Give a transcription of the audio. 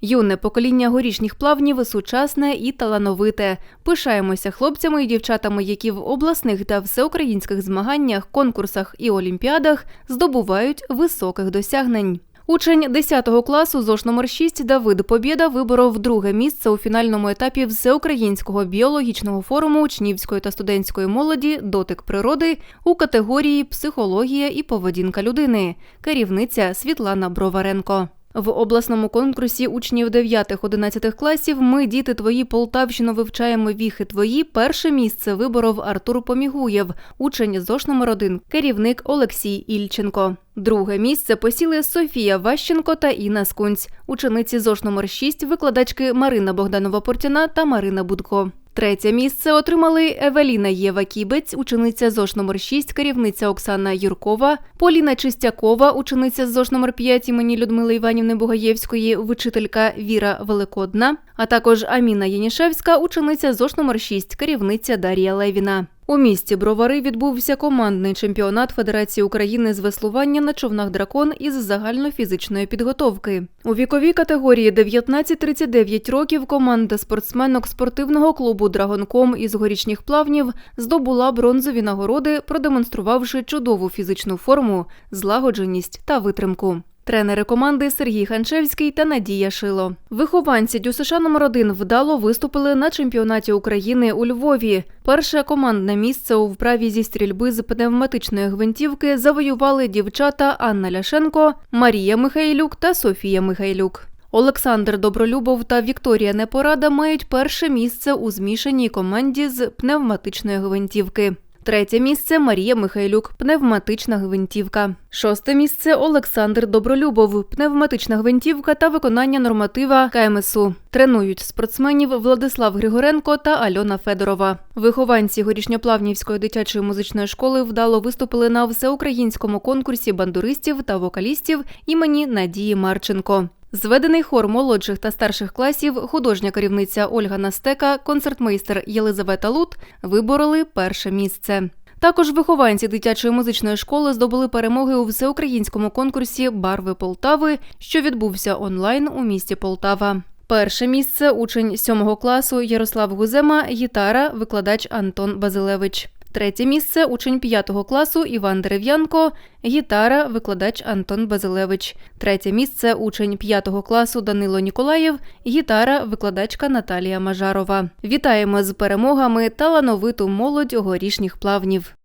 Юне покоління горішніх плавнів сучасне і талановите. Пишаємося хлопцями і дівчатами, які в обласних та всеукраїнських змаганнях, конкурсах і олімпіадах здобувають високих досягнень. Учень 10 класу ЗОШ номер 6 Давид Побєда виборов друге місце у фінальному етапі всеукраїнського біологічного форуму учнівської та студентської молоді Дотик природи у категорії Психологія і поведінка людини. Керівниця Світлана Броваренко. В обласному конкурсі учнів 9-11 класів Ми, діти твої Полтавщину вивчаємо віхи твої. Перше місце виборов Артур Помігуєв, учень ЗОШ номер 1 керівник Олексій Ільченко. Друге місце посіли Софія Ващенко та Інна Скунць, учениці ЗОШ номер 6 викладачки Марина Богданова-Портяна та Марина Будко. Третє місце отримали Евеліна Єва Кібець, учениця ЗОШ номер 6 керівниця Оксана Юркова, Поліна Чистякова, учениця ЗОШ номер 5 імені Людмили Іванівни Бугаєвської, вчителька Віра Великодна, а також Аміна Янішевська, учениця ЗОШ номер 6 керівниця Дар'я Левіна. У місті Бровари відбувся командний чемпіонат Федерації України з веслування на човнах дракон із загальнофізичної підготовки. У віковій категорії 19-39 років команда спортсменок спортивного клубу Драгонком із горішніх плавнів здобула бронзові нагороди, продемонструвавши чудову фізичну форму, злагодженість та витримку. Тренери команди Сергій Ханчевський та Надія Шило. Вихованці ДЮСШ номер 1 вдало виступили на чемпіонаті України у Львові. Перше командне місце у вправі зі стрільби з пневматичної гвинтівки завоювали дівчата Анна Ляшенко, Марія Михайлюк та Софія Михайлюк. Олександр Добролюбов та Вікторія Непорада мають перше місце у змішаній команді з пневматичної гвинтівки. Третє місце Марія Михайлюк, пневматична гвинтівка. Шосте місце Олександр Добролюбов, пневматична гвинтівка та виконання норматива КМСУ. Тренують спортсменів Владислав Григоренко та Альона Федорова. Вихованці горішньоплавнівської дитячої музичної школи вдало виступили на всеукраїнському конкурсі бандуристів та вокалістів імені Надії Марченко. Зведений хор молодших та старших класів, художня керівниця Ольга Настека, концертмейстер Єлизавета Лут вибороли перше місце. Також вихованці дитячої музичної школи здобули перемоги у всеукраїнському конкурсі Барви Полтави, що відбувся онлайн у місті Полтава. Перше місце учень сьомого класу Ярослав Гузема, гітара, викладач Антон Базилевич. Третє місце учень 5 класу Іван Дерев'янко, гітара, викладач Антон Базилевич. Третє місце учень 5 класу Данило Ніколаєв, гітара, викладачка Наталія Мажарова. Вітаємо з перемогами талановиту молодь горішніх плавнів.